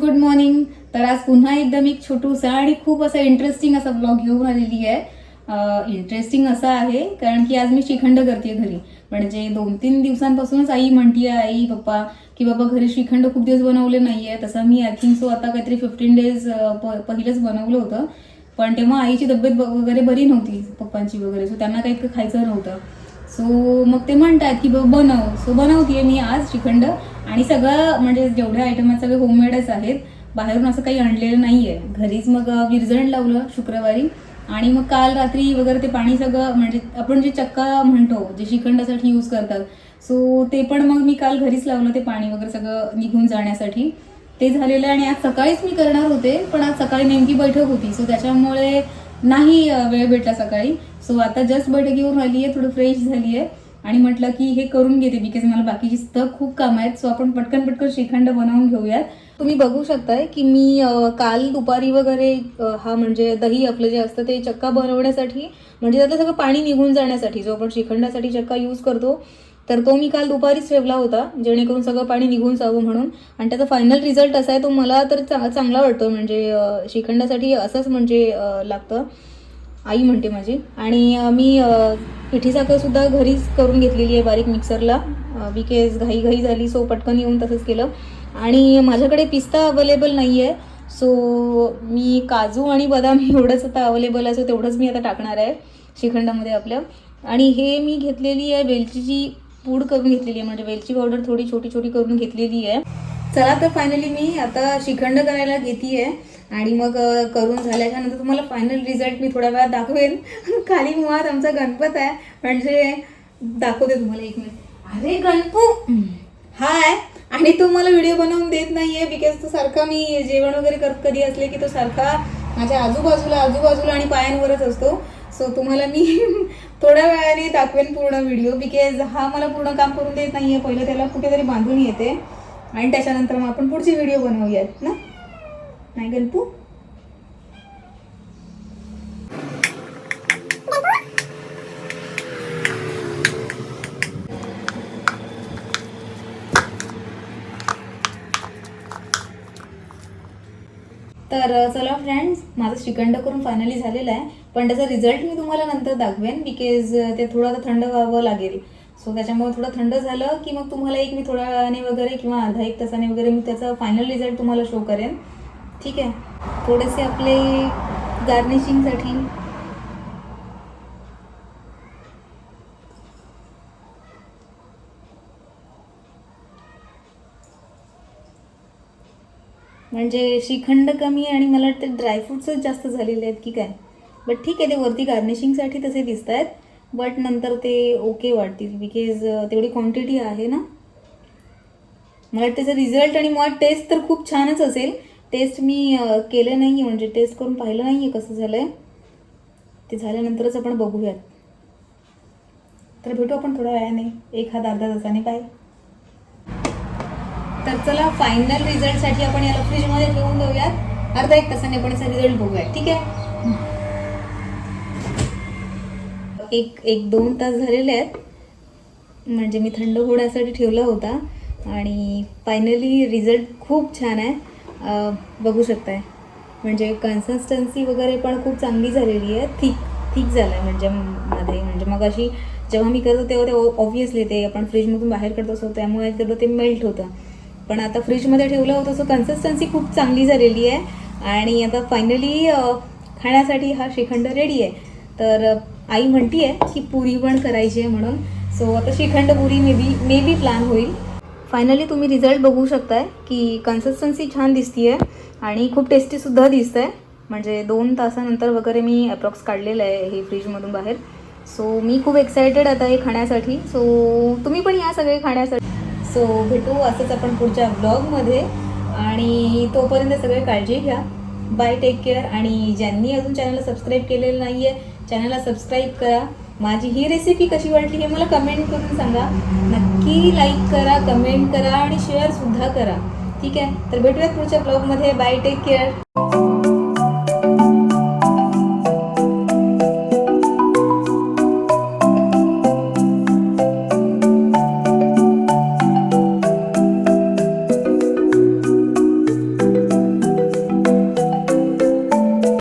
Good morning. तर आज पुन्हा एकदम एक छोटूसा आणि खूप असा इंटरेस्टिंग असा ब्लॉग घेऊन आलेली आहे. इंटरेस्टिंग असा आहे कारण की आज मी श्रीखंड करते घरी. म्हणजे दोन तीन दिवसांपासूनच आई म्हणतीये आई पप्पा की बाबा घरी श्रीखंड खूप दिवस बनवले नाहीये. तसं मी आय थिंक सो आता काहीतरी फिफ्टीन डेज पहिलेच बनवलं होतं. पण तेव्हा आईची तब्येत ब- वगैरे बरी नव्हती पप्पांची वगैरे. सो त्यांना काही इतकं खायचं नव्हतं. सो मग ते म्हणतात की बाबा बनव. सो बनवते मी आज श्रीखंड. आणि सगळं म्हणजे जेवढे आयटम आहेत सगळे होममेडच आहेत. बाहेरून असं काही आणलेलं नाही आहे घरीच मग विरजण लावलं शुक्रवारी आणि मग काल रात्री वगैरे ते पाणी सगळं म्हणजे आपण जे चक्का म्हणतो जे श्रीखंडासाठी यूज करतात सो ते पण मग मी काल घरीच लावलं ते पाणी वगैरे सगळं निघून जाण्यासाठी. ते झालेलं आहे आणि आज सकाळीच मी करणार होते पण आज सकाळी नेमकी बैठक होती सो त्याच्यामुळे नाही वेळ भेटला सकाळी. सो आता जस्ट बैठकीवर आली आहे थोडं फ्रेश झाली आहे आणि म्हटलं की हे करून घेते बिकॉज मला बाकीची तर खूप कामं आहेत. सो आपण पटकन पटकन श्रीखंड बनवून घेऊयात. तुम्ही बघू शकताय की मी काल दुपारी वगैरे हा म्हणजे दही आपलं जे असतं ते चक्का बनवण्यासाठी म्हणजे त्यातलं सगळं पाणी निघून जाण्यासाठी जो आपण श्रीखंडासाठी चक्का यूज करतो तर तो मी काल दुपारीच ठेवला होता जेणेकरून सगळं पाणी निघून जावं म्हणून. आणि त्याचा फायनल रिझल्ट असा आहे तो मला तर चांगला वाटतो. म्हणजे श्रीखंडासाठी असंच म्हणजे लागतं. आई म्हणते माझी. आणि मी पिठी साखर सुद्धा घरीच करून घेतलेली आहे बारीक मिक्सरला. बिकॉज घाई घाई झाली सो पटकन येऊन तसंच केलं. आणि माझ्याकडे पिस्ता अवेलेबल नाही आहे सो मी काजू आणि बदाम एवढंच आता अवेलेबल आहे सो तेवढंच मी आता टाकणार आहे श्रीखंडामध्ये आपल्या. आणि हे मी घेतलेली आहे वेलचीची पूड करून घेतलेली आहे. म्हणजे वेलची पावडर थोडी छोटी छोटी करून घेतलेली आहे. चला तर फायनली मी आता श्रीखंड करायला घेते आहे आणि मग करून झाल्याच्यानंतर तुम्हाला फायनल रिझल्ट मी थोड्या वेळात दाखवेन. खाली मुळात आमचा गणपत आहे. म्हणजे दाखवते तुम्हाला एक मिनिट अरे गणपू! हाय आणि तो मला व्हिडिओ बनवून देत नाहीये बिकॉज तो सारखा मी जेवण वगैरे करत कधी असले की तो सारखा माझ्या आजूबाजूला आजूबाजूला आणि पायांवरच असतो. सो तुम्हाला मी थोड्या वेळाने दाखवेन पूर्ण व्हिडिओ बिकॉज हा मला पूर्ण काम करून देत नाहीये. पहिलं त्याला कुठेतरी बांधून येते. आणि त्याच्यानंतर मग आपण पुढची व्हिडिओ बनवूयात ना? नाही गणपू? तर चला फ्रेंड्स माझं श्रीखंड करून फायनली झालेलं आहे. पण त्याचा रिझल्ट मी तुम्हाला नंतर दाखवेन बिकॉज ते थोडं आता थंड व्हावं लागेल. सो त्याच्यामुळे थोडं थंड झालं की मग तुम्हाला एक मी थोड्या वेळाने वगैरे किंवा अर्धा एक तासाने वगैरे मी त्याचा फायनल रिझल्ट तुम्हाला शो करेन. ठीक आहे. थोडेसे आपले गार्निशिंगसाठी म्हणजे श्रीखंड कमी आणि मला वाटतं ड्रायफ्रुट्सच जास्त झालेले आहेत की काय? बट ठीक आहे ते वरती गार्निशिंगसाठी तसे दिसत आहेत बट नंतर ते ओके वाटतील बिकॉज तेवढी क्वांटिटी आहे ना. मला वाटतं त्याचा रिझल्ट आणि मग टेस्ट तर खूप छानच असेल. टेस्ट मी केलं नाही आहे म्हणजे टेस्ट करून पाहिलं नाही आहे कसं झालं आहे ते झाल्यानंतरच आपण बघूयात. तर भेटू आपण थोड्या वेळाने एक अर्धा तासाने काय. तर चला फायनल रिझल्टसाठी आपण याला फ्रीजमध्ये ठेवून देऊयात. अर्धा एक तासाने आपण याचा रिझल्ट बघूयात ठीक आहे? एक एक दोन तास झालेले आहेत. म्हणजे मी थंड होण्यासाठी ठेवला होता. आणि फायनली रिझल्ट खूप छान आहे. बघू शकताय. म्हणजे कन्सिस्टन्सी वगैरे पण खूप चांगली झालेली आहे. थिक थिक झालं आहे म्हणजे मध्ये. म्हणजे मग अशी जेव्हा मी करतो तेव्हा ते ऑब्व्हियसली ते आपण फ्रीजमधून बाहेर करत असतो त्यामुळे तेवढं ते मेल्ट होतं. पण आता फ्रीजमध्ये ठेवलं होतं सो कन्सिस्टन्सी खूप चांगली झालेली आहे. आणि आता फायनली खाण्यासाठी हा श्रीखंड रेडी आहे. तर आई म्हणती आहे की पुरी पण करायची आहे म्हणून. सो आता shrikhand puri maybe maybe plan होईल. फायनली तुम्ही रिझल्ट बघू शकताय की कन्सिस्टन्सी छान दिसतीये आणि खूप टेस्टीसुद्धा दिसत आहे म्हणजे दोन तासानंतर वगैरे मी अप्रॉक्स काढलेलं आहे हे फ्रीजमधून बाहेर. सो मी खूप एक्सायटेड आता हे खाण्यासाठी. सो तुम्ही पण या सगळे खाण्यासाठी. सो भेटू असंच आपण पुढच्या ब्लॉगमध्ये आणि तोपर्यंत सगळे काळजी घ्या. बाय टेक केअर आणि ज्यांनी अजून चॅनलला सबस्क्राईब केलेलं नाही आहे चॅनलला सबस्क्राईब करा. माझी ही रेसिपी कशी वाटली हे मला कमेंट करून सांगा. नक्की लाईक करा कमेंट करा आणि शेअरसुद्धा करा. ठीक आहे? तर भेटूयात पुढच्या ब्लॉगमध्ये बाय टेक केअर